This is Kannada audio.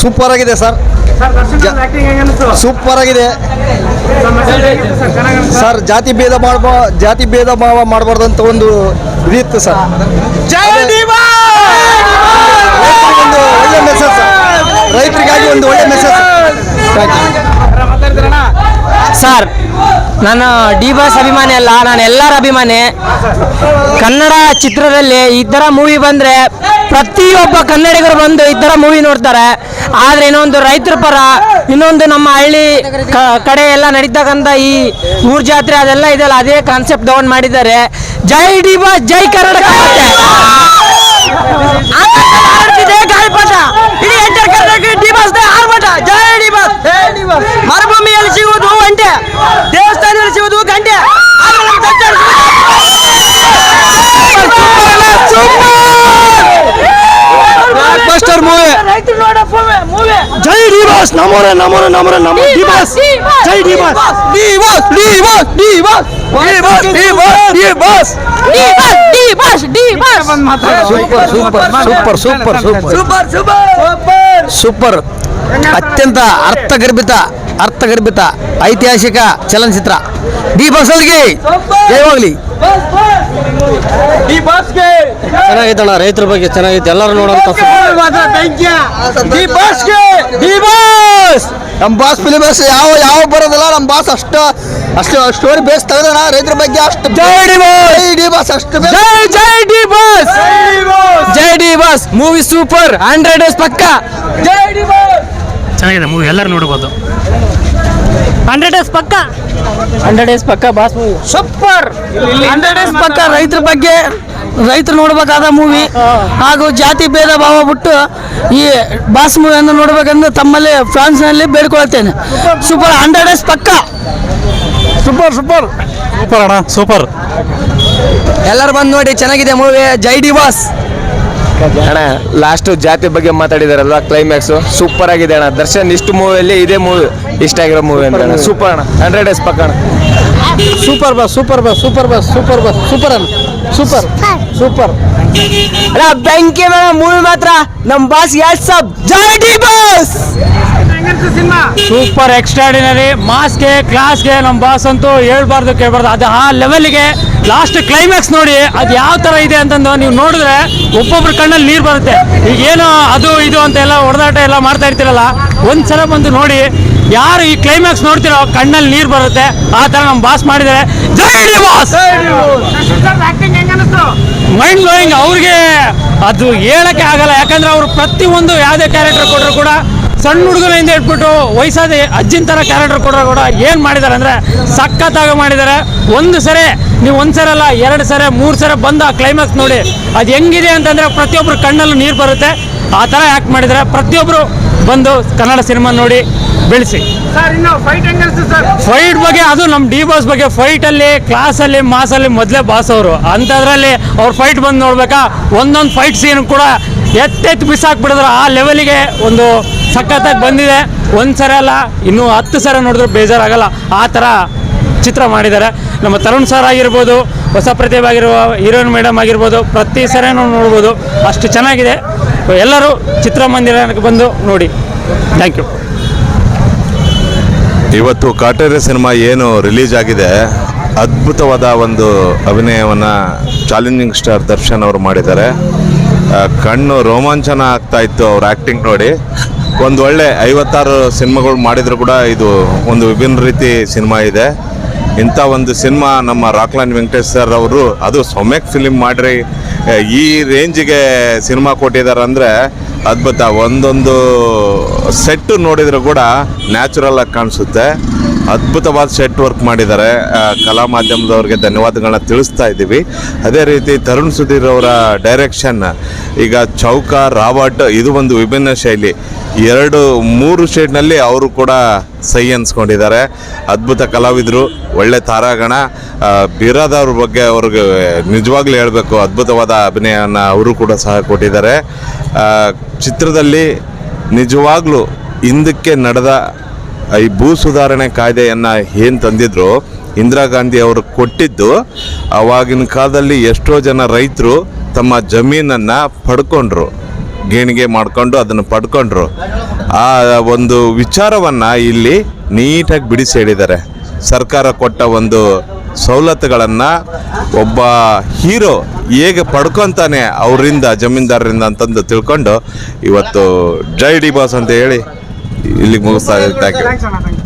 ಸೂಪರ್ ಆಗಿದೆ ಸರ್. ಸರ್ ಆಕ್ಟಿಂಗ್ ಹೆಂಗನ್ಸು ಸೂಪರ್ ಆಗಿದೆ. ಸರ್ ಜಾತಿ ಭೇದ ಮಾಡ್ಬೋ ಜಾತಿ ಭೇದ ಭಾವ ಮಾಡಬಾರ್ದಂತ ಒಂದು ರೀತಿ ಸರ್. ರೈತರಿಗೊಂದು ಒಳ್ಳೆ ಮೆಸೇಜ್ ಸರ್. ರೈತರಿಗಾಗಿ ಒಂದು ಒಳ್ಳೆ ಮೆಸೇಜ್ ಸರ್ ನಾನು ಡಿ ಬಾಸ್ ಅಭಿಮಾನಿ ಅಲ್ಲ, ನಾನು ಎಲ್ಲರ ಅಭಿಮಾನಿ. ಕನ್ನಡ ಚಿತ್ರದಲ್ಲಿ ಈ ಥರ ಮೂವಿ ಬಂದರೆ ಪ್ರತಿಯೊಬ್ಬ ಕನ್ನಡಿಗರು ಬಂದು ಈ ಥರ ಮೂವಿ ನೋಡ್ತಾರೆ. ಆದರೆ ಇನ್ನೊಂದು ರೈತರ ಪರ, ಇನ್ನೊಂದು ನಮ್ಮ ಹಳ್ಳಿ ಕಡೆ ಎಲ್ಲ ನಡೀತಕ್ಕಂಥ ಈ ಊರ್ ಜಾತ್ರೆ ಅದೆಲ್ಲ ಇದೆಲ್ಲ ಅದೇ ಕಾನ್ಸೆಪ್ಟ್ ತಗೊಂಡು ಮಾಡಿದ್ದಾರೆ. ಜೈ ಡಿ ಬಾಸ್, ಜೈ ಕರ್ನಾಟಕ ಆಡ್ತಿದೆ ಗಾಳಿಪಟ ಇಡೀ ಎಂಟರ್ ಕರ್ನಾಟಕ ಡಿ ಬಾಸ್ ಆರ್ಭಟ ಜೈ ಡಿ ಜೈ ಡಿ ಬಾಸ್ ಮರುಭೂಮಿಯಲ್ಲಿ ಸಿಗುವುದು ಒಂಟೆ ಸಿಗುವುದು ಗಂಟೆ ಜೈ ಡಿವಾಸ್ ನಮೋರ ನಮೋರ ನಮೋರ ನಮೋ ಡಿವಾಸ್ ಜೈ ಡಿವಾಸ್. ಡಿವಾಸ್ D ಡಿವಾಸ್. ಡಿವಾಸ್ D boss D D boss. D boss D boss D boss D boss D boss ಬಂದು ಮಾತಾಡೋ super super super. Super super. Super super. Super. ಅತ್ಯಂತ ಅರ್ಥಗರ್ಭಿತ ಅರ್ಥಗರ್ಭಿತ ಐತಿಹಾಸಿಕ ಚಲನಚಿತ್ರ. ಡಿ ಬಸ್ಗೆ ಅವರಿಗೆ ಜಯವಾಗಲಿ ಅಣ್ಣ ಚೆನ್ನಾಗೈತಣ್ಣ ರೈತರ ಬಗ್ಗೆ ಚೆನ್ನಾಗೈತೆ ಎಲ್ಲರೂ ನೋಡೋಂಥ ಬಾಸ್. ನಮ್ಮ ಬಾಸ್ ಫಿಲಿಮ್ ಯಾವ ಯಾವ ಬರೋದಿಲ್ಲ ನಮ್ಮ ಬಾಸ್ ಅಷ್ಟ ಅಷ್ಟು ಸ್ಟೋರಿ ಬೇಸ್ ತೆಗೆದಣ ರೈತರ ಬಗ್ಗೆ ಅಷ್ಟು ಜೈ ಡಿ ಬಾಸ್. ಡಿ ಬಾಸ್ ಅಷ್ಟು ಜೈ ಜೈ ಡಿ ಬಾಸ್. ಜೈ D boss. Movie super hundred days ಪಕ್ಕ. ಜೈ ಡಿ ಬಾಸ್. ಚೆನ್ನಾಗಿದೆ ಮೂವಿ ಎಲ್ಲರೂ ನೋಡ್ಬೋದು. ಹಂಡ್ರೆಡ್ ಡೇಸ್ ಪಕ್ಕ? ಹಂಡ್ರೆಡ್ ಡೇಸ್ ಪಕ್ಕ boss movie super! Hundred days ಪಕ್ಕ ರೈತರ ಬಗ್ಗೆ ರೈತರು ನೋಡಬೇಕಾದ ಮೂವಿ ಹಾಗೂ ಜಾತಿ ಭೇದ ಭಾವ ಬಿಟ್ಟು ಈ ಬಾಸ್ ಮೂವಿಯನ್ನು ನೋಡಬೇಕೆಂದು ತಮ್ಮಲ್ಲಿ ಫ್ರಾನ್ಸ್ನಲ್ಲಿ ಬೇಡ್ಕೊಳ್ತೇನೆ. ಸೂಪರ್. ಹಂಡ್ರೆಡ್ ಡೇಸ್ ಪಕ್ಕ. Super super. ಸೂಪರ್ ಅಣ್ಣ ಸೂಪರ್. ಎಲ್ಲರೂ ಬಂದು ನೋಡಿ ಚೆನ್ನಾಗಿದೆ ಮೂವಿ ಜೈ ಡಿ ಬಾಸ್ ಅಣ್ಣ ಲಾಸ್ಟ್ ಜಾತಿ ಬಗ್ಗೆ ಮಾತಾಡಿದಾರಲ್ವ? ಕ್ಲೈಮ್ಯಾಕ್ಸ್ ಸೂಪರ್ ಆಗಿದೆ ಅಣ್ಣ. ದರ್ಶನ್ ಇಷ್ಟು ಮೂವಿಯಲ್ಲಿ ಇದೇ ಮೂವಿ ಇಷ್ಟ ಆಗಿರೋ ಮೂವಿ ಅಂತ ಸೂಪರ್ ಅಣ್ಣ. ಹಂಡ್ರೆಡ್ ಡೇಸ್ ಪಕ್ಕ ಅಣ್ಣ. Super boss super boss super boss super boss super ಅಣ್ಣ. ಸೂಪರ್ ಸೂಪರ್ ಅಣ್ಣ ಬೆಂಕಿ ಮೂವಿ ಮಾತ್ರ ನಮ್ ಬಾಸ್ ಯಾಸ್ ಸಬ್ ಜೈ ಡಿ ಬಾಸ್ ಸೂಪರ್ ಎಕ್ಸ್ಟ್ರಾಡಿನರಿ ಮಾಸ್ಗೆ ಕ್ಲಾಸ್ಗೆ ನಮ್ಮ ಬಾಸ್ ಅಂತೂ ಹೇಳ್ಬಾರ್ದು ಕೇಳ್ಬಾರ್ದು. ಅದು ಆ ಲೆವೆಲ್ಗೆ ಲಾಸ್ಟ್ ಕ್ಲೈಮ್ಯಾಕ್ಸ್ ನೋಡಿ ಅದು ಯಾವ ಥರ ಇದೆ ಅಂತಂದು ನೀವು ನೋಡಿದ್ರೆ ಒಬ್ಬೊಬ್ರ ಕಣ್ಣಲ್ಲಿ ನೀರು ಬರುತ್ತೆ. ಈಗ ಏನು ಅದು ಇದು ಅಂತ ಎಲ್ಲ ಹೊಡೆದಾಟ ಎಲ್ಲ ಮಾಡ್ತಾ ಇರ್ತೀರಲ್ಲ ಒಂದ್ಸಲ ಬಂದು ನೋಡಿ ಯಾರು ಈ ಕ್ಲೈಮ್ಯಾಕ್ಸ್ ನೋಡ್ತಿರೋ ಕಣ್ಣಲ್ಲಿ ನೀರು ಬರುತ್ತೆ ಆ ಥರ ನಮ್ಮ ಬಾಸ್ ಮಾಡಿದರೆ ಜೈ ಬಾಸ್ ಮೈಂಡ್ ಬ್ಲೋಯಿಂಗ್ ಅವ್ರಿಗೆ ಅದು ಹೇಳಕ್ಕೆ ಆಗಲ್ಲ. ಯಾಕಂದ್ರೆ ಅವರು ಪ್ರತಿಯೊಂದು ಯಾವುದೇ ಕ್ಯಾರೆಕ್ಟರ್ ಕೊಟ್ಟರು ಕೂಡ ಸಣ್ಣ ಹುಡುಗನಿಂದ ಇಟ್ಬಿಟ್ಟು ವಯಸ್ಸಾದ ಅಜ್ಜಿನ ಥರ ಕ್ಯಾರೆಕ್ಟರ್ ಕೊಡೋ ಕೂಡ ಏನು ಮಾಡಿದ್ದಾರೆ ಅಂದರೆ ಸಖತ್ತಾಗಿ ಮಾಡಿದ್ದಾರೆ ಒಂದು ಸರಿ ನೀವು ಒಂದು ಸರಿ ಅಲ್ಲ ಎರಡು ಸರಿ ಮೂರು ಸರಿ ಬಂದ ಆ ಕ್ಲೈಮ್ಯಾಕ್ಸ್ ನೋಡಿ ಅದು ಹೆಂಗಿದೆ ಅಂತಂದರೆ ಪ್ರತಿಯೊಬ್ಬರು ಕಣ್ಣಲ್ಲೂ ನೀರು ಬರುತ್ತೆ. ಆ ಥರ ಆ್ಯಕ್ಟ್ ಮಾಡಿದ್ದಾರೆ ಪ್ರತಿಯೊಬ್ಬರು ಬಂದು ಕನ್ನಡ ಸಿನಿಮಾ ನೋಡಿ ಬೆಳೆಸಿ. ಫೈಟ್ ಬಗ್ಗೆ ಅದು ನಮ್ಮ ಡಿ ಬಾಸ್ ಬಗ್ಗೆ ಫೈಟಲ್ಲಿ ಕ್ಲಾಸಲ್ಲಿ ಮಾಸಲ್ಲಿ ಮೊದಲೇ ಬಾಸ್ ಅವರು. ಅಂಥದ್ರಲ್ಲಿ ಅವ್ರ ಫೈಟ್ ಬಂದು ನೋಡ್ಬೇಕಾ ಒಂದೊಂದು ಫೈಟ್ ಸೀನ್ ಕೂಡ ಎತ್ತೆತ್ತು ಬಿಸಾಕ್ಬಿಡಿದ್ರು ಆ ಲೆವೆಲಿಗೆ ಒಂದು ಸಖತ್ತಾಗಿ ಬಂದಿದೆ. ಒಂದು ಸರಿ ಅಲ್ಲ, ಇನ್ನೂ ಹತ್ತು ಸರ ನೋಡಿದ್ರು ಬೇಜಾರಾಗಲ್ಲ. ಆ ಥರ ಚಿತ್ರ ಮಾಡಿದ್ದಾರೆ. ನಮ್ಮ ತರುಣ್ ಸರ್ ಆಗಿರ್ಬೋದು, ಹೊಸ ಪ್ರತಿಭೆ ಆಗಿರುವ ಹೀರೋಯಿನ್ ಮೇಡಮ್ ಆಗಿರ್ಬೋದು, ಪ್ರತಿ ಸರಿನೂ ನೋಡ್ಬೋದು. ಅಷ್ಟು ಚೆನ್ನಾಗಿದೆ. ಎಲ್ಲರೂ ಚಿತ್ರಮಂದಿರಕ್ಕೆ ಬಂದು ನೋಡಿ. ಥ್ಯಾಂಕ್ ಯು ಇವತ್ತು ಕಾಟೇರಿ ಸಿನಿಮಾ ಏನು ರಿಲೀಸ್ ಆಗಿದೆ, ಅದ್ಭುತವಾದ ಒಂದು ಅಭಿನಯವನ್ನು ಚಾಲೆಂಜಿಂಗ್ ಸ್ಟಾರ್ ದರ್ಶನ್ ಅವರು ಮಾಡಿದ್ದಾರೆ. ಕಣ್ಣು ರೋಮಾಂಚನ ಆಗ್ತಾ ಇತ್ತು ಅವ್ರ ಆ್ಯಕ್ಟಿಂಗ್ ನೋಡಿ. ಒಂದು ಒಳ್ಳೆ ಐವತ್ತಾರು ಸಿನಿಮಾಗಳು ಮಾಡಿದ್ರು ಕೂಡ ಇದು ಒಂದು ವಿಭಿನ್ನ ರೀತಿ ಸಿನಿಮಾ ಇದೆ. ಇಂಥ ಒಂದು ಸಿನಿಮಾ ನಮ್ಮ ರಾಕ್ಲಾನ್ ವೆಂಕಟೇಶ್ ಸರ್ ಅವರು, ಅದು ಸೊಮ್ಯಕ್ ಫಿಲಿಮ್ ಮಾಡ್ರಿ. ಈ ರೇಂಜಿಗೆ ಸಿನಿಮಾ ಕೊಟ್ಟಿದ್ದಾರೆ ಅಂದರೆ ಅದ್ಭುತ ಒಂದೊಂದು ಸೆಟ್ ನೋಡಿದ್ರು ಕೂಡ ನ್ಯಾಚುರಲ್ ಆಗಿ ಕಾಣಿಸುತ್ತೆ. ಅದ್ಭುತವಾದ ಸೆಟ್ ವರ್ಕ್ ಮಾಡಿದ್ದಾರೆ ಕಲಾ ಮಾಧ್ಯಮದವ್ರಿಗೆ ಧನ್ಯವಾದಗಳನ್ನ ತಿಳಿಸ್ತಾ ಇದ್ದೀವಿ. ಅದೇ ರೀತಿ ತರುಣ್ ಸುಧೀರ್ ಅವರ ಡೈರೆಕ್ಷನ್ ಈಗ ಚೌಕ ರಾವಟ್ ಇದು ಒಂದು ವಿಭಿನ್ನ ಶೈಲಿ. ಎರಡು, ಮೂರು ಶೇಡ್ನಲ್ಲಿ ಅವರು ಕೂಡ ಸೈ ಅನ್ಸ್ಕೊಂಡಿದ್ದಾರೆ ಅದ್ಭುತ ಕಲಾವಿದರು, ಒಳ್ಳೆ ತಾರಾಗಣ. ಬೀರಾದವ್ರ ಬಗ್ಗೆ ಅವ್ರಿಗೆ ನಿಜವಾಗ್ಲೂ ಹೇಳಬೇಕು. ಅದ್ಭುತವಾದ ಅಭಿನಯನ ಅವರು ಕೂಡ ಸಹ ಕೊಟ್ಟಿದ್ದಾರೆ. ಚಿತ್ರದಲ್ಲಿ ನಿಜವಾಗ್ಲೂ ಹಿಂದಕ್ಕೆ ನಡೆದ ಈ ಭೂ ಸುಧಾರಣೆ ಕಾಯ್ದೆಯನ್ನು ಏನು ತಂದಿದ್ರು? ಇಂದಿರಾ ಗಾಂಧಿ ಅವರು ಕೊಟ್ಟಿದ್ದು ಆವಾಗಿನ ಕಾಲದಲ್ಲಿ ಎಷ್ಟೋ ಜನ ರೈತರು ತಮ್ಮ ಜಮೀನನ್ನು ಪಡ್ಕೊಂಡ್ರು, ಗೇಣಿಗೆ ಮಾಡಿಕೊಂಡು ಅದನ್ನು ಪಡ್ಕೊಂಡ್ರು. ಆ ಒಂದು ವಿಚಾರವನ್ನು ಇಲ್ಲಿ ನೀಟಾಗಿ ಬಿಡಿಸಿ ಹೇಳಿದ್ದಾರೆ ಸರ್ಕಾರ ಕೊಟ್ಟ ಒಂದು ಸವಲತ್ತುಗಳನ್ನು ಒಬ್ಬ ಹೀರೋ ಹೇಗೆ ಪಡ್ಕೊತಾನೆ ಅವರಿಂದ, ಜಮೀನ್ದಾರರಿಂದ ಅಂತಂದು ತಿಳ್ಕೊಂಡು ಇವತ್ತು ಜೈ ಡಿ ಬಾಸ್ ಅಂತ ಹೇಳಿ ಇಲ್ಲಿಗೆ ಮುಗಿಸ್ತಾ ಥ್ಯಾಂಕ್ ಯು